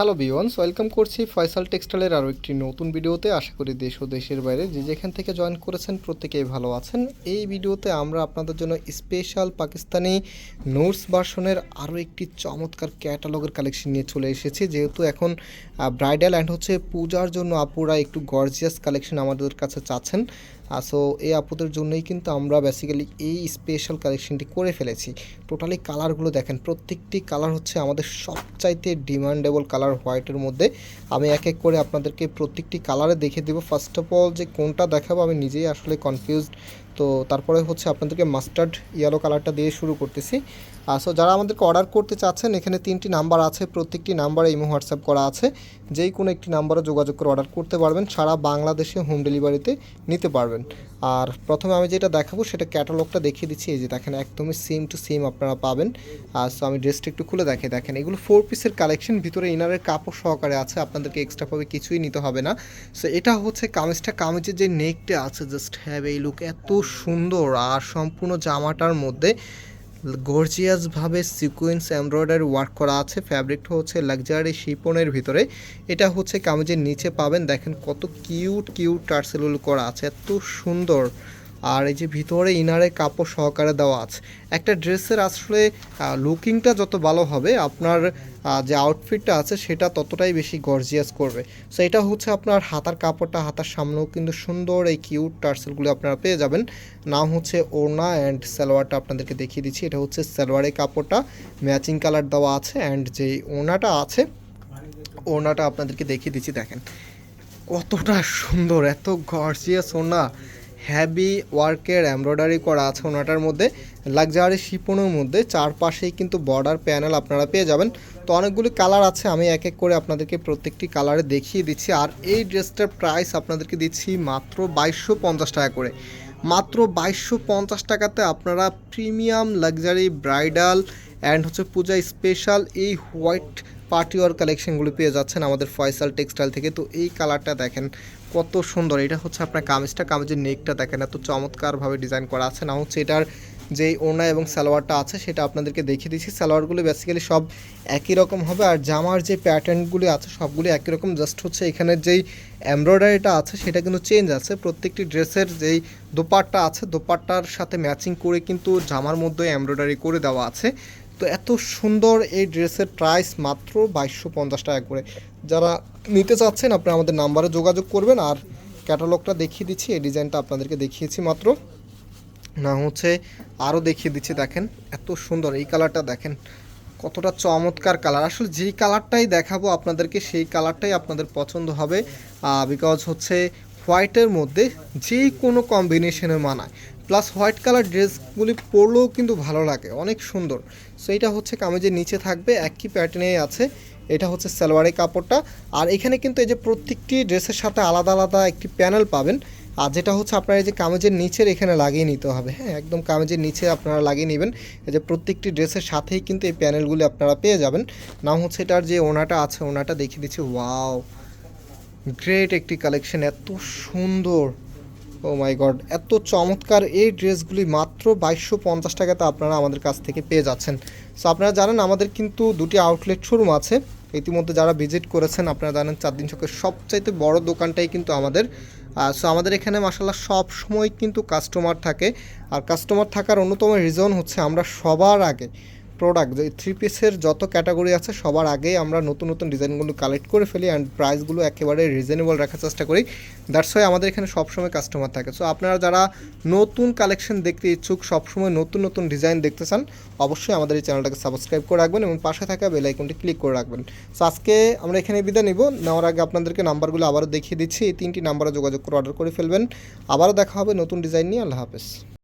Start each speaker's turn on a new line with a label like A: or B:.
A: Hello বিওয়ান্স welcome করছি ফয়সাল টেক্সটাইলের আরও একটি নতুন ভিডিওতে। আশা করি দেশ ও দেশের বাইরে যে যেখান থেকে জয়েন করেছেন প্রত্যেকেই ভালো আছেন। এই ভিডিওতে আমরা আপনাদের জন্য স্পেশাল পাকিস্তানি নোটস ভার্সনের আরও একটি চমৎকার ক্যাটালগের কালেকশন নিয়ে চলে এসেছি। যেহেতু এখন ব্রাইডাল অ্যান্ড হচ্ছে পূজার জন্য আপুরা একটু গর্জিয়াস কালেকশন আমাদের কাছে চাচ্ছেন। সো এই আপুদের জন্যই কিন্তু আমরা বেসিক্যালি এই স্পেশাল কালেকশনটি করে ফেলেছি। টোটালি কালারগুলো দেখেন, প্রত্যেকটি কালার হচ্ছে আমাদের সবচাইতে ডিমান্ডেবল কালার হোয়াইটের মধ্যে। আমি এক এক করে আপনাদেরকে প্রত্যেকটি কালারে দেখে দেবো। ফার্স্ট অফ অল যে কোনটা দেখাবো, আমি নিজেই আসলে কনফিউজড তো তারপরে হচ্ছে আপনাদেরকে মাস্টার্ড ইয়েলো কালারটা দিয়ে শুরু করতেছি। আর সো যারা আমাদেরকে অর্ডার করতে চাচ্ছেন, এখানে তিনটি নাম্বার আছে, প্রত্যেকটি নাম্বারে ইমো হোয়াটসঅ্যাপ করা আছে। যেই কোনো একটি নাম্বারে যোগাযোগ করে অর্ডার করতে পারবেন, সারা বাংলাদেশে হোম ডেলিভারিতে নিতে পারবেন। আর প্রথমে আমি যেটা দেখাবো, সেটা ক্যাটালগটা দেখিয়ে দিচ্ছি। এই যে দেখেন, একদমই সেম টু সেম আপনারা পাবেন। আর সো আমি ড্রেসটা একটু খুলে দেখে দেখেন, এগুলো ফোর পিসের কালেকশন ভিতরে ইনারের কাপড় সহকারে আছে। আপনাদেরকে এক্সট্রাভাবে কিছুই নিতে হবে না। সো এটা হচ্ছে কামিজটা। কামিজের যে নেকটা আছে জাস্ট হ্যাভ এই লুক এত সুন্দর। আর সম্পূর্ণ জামাটার মধ্যে গর্জিয়াসভাবে সিকোয়েন্স এমব্রয়ডারি ওয়ার্ক করা আছে। ফ্যাব্রিকটা হচ্ছে লাক্সারি শিপনের ভিতরে। এটা হচ্ছে কামিজের নিচে পাবেন। দেখেন কত কিউট কিউট টার্সেলুল করা আছে। এত সুন্দর। আর এই যে ভিতরে ইনারে কাপড় সহকারে দেওয়া আছে। একটা ড্রেসের আসলে লুকিংটা যত ভালো হবে, আপনার যে আউটফিটটা আছে, সেটা ততটাই বেশি গর্জিয়াস করবে। সো এটা হচ্ছে আপনার হাতার কাপড়টা হাতার সামনেও কিন্তু সুন্দর এই কিউট টার্সেলগুলো আপনারা পেয়ে যাবেন। নাম হচ্ছে ওড়না অ্যান্ড সালোয়ারটা আপনাদেরকে দেখিয়ে দিচ্ছি। এটা হচ্ছে সালোয়ারের কাপড়টা ম্যাচিং কালার দেওয়া আছে অ্যান্ড যে ওড়নাটা আছে, ওড়নাটা আপনাদেরকে দেখিয়ে দিচ্ছি, দেখেন। কতটা সুন্দর, এত গর্জিয়াস ওড়না। হ্যাভি ওয়ার্কের এমব্রয়ডারি করা আছে ওনাটার মধ্যে। লাক্সারি শিপনের মধ্যে চারপাশেই কিন্তু বর্ডার প্যানেল আপনারা পেয়ে যাবেন। তো অনেকগুলি কালার আছে, আমি এক এক করে আপনাদেরকে প্রত্যেকটি কালারে দেখিয়ে দিচ্ছি। আর এই ড্রেসটার প্রাইস আপনাদেরকে দিচ্ছি মাত্র বাইশশো পঞ্চাশ টাকা করে। মাত্র বাইশশো পঞ্চাশ টাকাতে আপনারা প্রিমিয়াম লাক্সারি ব্রাইডাল অ্যান্ড হচ্ছে পূজা স্পেশাল এই হোয়াইট পার্টিওয়ার কালেকশনগুলো পেয়ে যাচ্ছেন আমাদের ফয়সাল টেক্সটাইল থেকে। তো এই কালারটা দেখেন, কত সুন্দর। এটা হচ্ছে আপনার কামিজটা, কামিজের নেকটা দেখেন, এত চমৎকারভাবে ডিজাইন করা আছে। না হচ্ছে এটার যেই ওড়না এবং সালোয়ারটা আছে, সেটা আপনাদেরকে দেখিয়ে দিচ্ছি। সালোয়ারগুলো বেসিক্যালি সব একই রকম হবে, আর জামার যে প্যাটার্নগুলি আছে, সবগুলি একই রকম। জাস্ট হচ্ছে এখানে যেই এমব্রয়ডারিটা আছে, সেটা কিন্তু চেঞ্জ আছে। প্রত্যেকটি ড্রেসের যেই দোপাট্টা আছে, দোপাট্টার সাথে ম্যাচিং করে কিন্তু জামার মধ্যে এমব্রয়ডারি করে দেওয়া আছে। তো এত সুন্দর এই ড্রেসের প্রাইস মাত্র বাইশশো পঞ্চাশ টাকা করে। যারা নিতে চাচ্ছেন, আপনি আমাদের নাম্বারে যোগাযোগ করবেন আর ক্যাটালগটা দেখিয়ে দিচ্ছি, এই ডিজাইনটা আপনাদেরকে দেখিয়েছি মাত্র। না, হচ্ছে আরও দেখিয়ে দিচ্ছি, দেখেন এত সুন্দর এই কালারটা দেখেন কতটা চমৎকার কালার আসলে যেই কালারটাই দেখাবো আপনাদেরকে, সেই কালারটাই আপনাদের পছন্দ হবে। বিকজ হচ্ছে হোয়াইটের মধ্যে যে কোনো কম্বিনেশনে মানায়। প্লাস হোয়াইট কালার ড্রেসগুলি পরলেও কিন্তু ভালো লাগে, অনেক সুন্দর। সো এটা হচ্ছে কামিজের নিচে থাকবে, একই প্যাটার্নেই আছে। এটা হচ্ছে সালোয়ারের কাপড়টা। আর এখানে কিন্তু এই যে প্রত্যেকটি ড্রেসের সাথে আলাদা আলাদা একটি প্যানেল পাবেন। আর যেটা হচ্ছে আপনার এই যে কামেজের নিচের এখানে লাগিয়ে নিতে হবে। হ্যাঁ একদম কামেজের নিচে আপনারা লাগিয়ে নেবেন। এই যে প্রত্যেকটি ড্রেসের সাথেই কিন্তু এই প্যানেলগুলি আপনারা পেয়ে যাবেন। নাম হচ্ছে এটার যে ওনাটা আছে, ওনাটা দেখিয়ে দিচ্ছি। ওয়াও গ্রেট একটি কালেকশন এত সুন্দর! ও মাই গড এত চমৎকার এই ড্রেসগুলি মাত্র বাইশশো পঞ্চাশ টাকাতে আপনারা আমাদের কাছ থেকে পেয়ে যাচ্ছেন। সো আপনারা জানেন আমাদের কিন্তু দুটি আউটলেট শোরুম আছে। ইতিমধ্যে যারা ভিজিট করেছেন আপনারা জানেন চার দিন চকের সবচাইতে বড় দোকানটাই কিন্তু আমাদের। সো আমাদের এখানে মাসাল্লাহ সব সময় কিন্তু কাস্টমার থাকে। আর কাস্টমার থাকার অন্যতম রিজন হচ্ছে আমরা সবার আগে প্রোডাক্ট যে থ্রি পিসের যত ক্যাটাগরি আছে, সবার আগেই আমরা নতুন নতুন ডিজাইনগুলো কালেক্ট করে ফেলি অ্যান্ড প্রাইসগুলো একেবারে রিজনেবল রাখার চেষ্টা করি। দ্যাটস ওয়াই আমাদের এখানে সবসময় কাস্টমার থাকে। সো আপনারা যারা নতুন কালেকশন দেখতে ইচ্ছুক, সবসময় নতুন নতুন ডিজাইন দেখতে চান, অবশ্যই আমাদের এই চ্যানেলটাকে সাবস্ক্রাইব করে রাখবেন এবং পাশে থাকা বেল আইকনটি ক্লিক করে রাখবেন। সো আজকে আমরা এখানে বিদায় নিব। নেওয়ার আগে আপনাদেরকে নাম্বারগুলো আবারও দেখিয়ে দিচ্ছি। এই তিনটি নাম্বারে যোগাযোগ করে অর্ডার করে ফেলবেন। আবারও দেখা হবে নতুন ডিজাইন নিয়ে। আল্লাহ হাফেজ।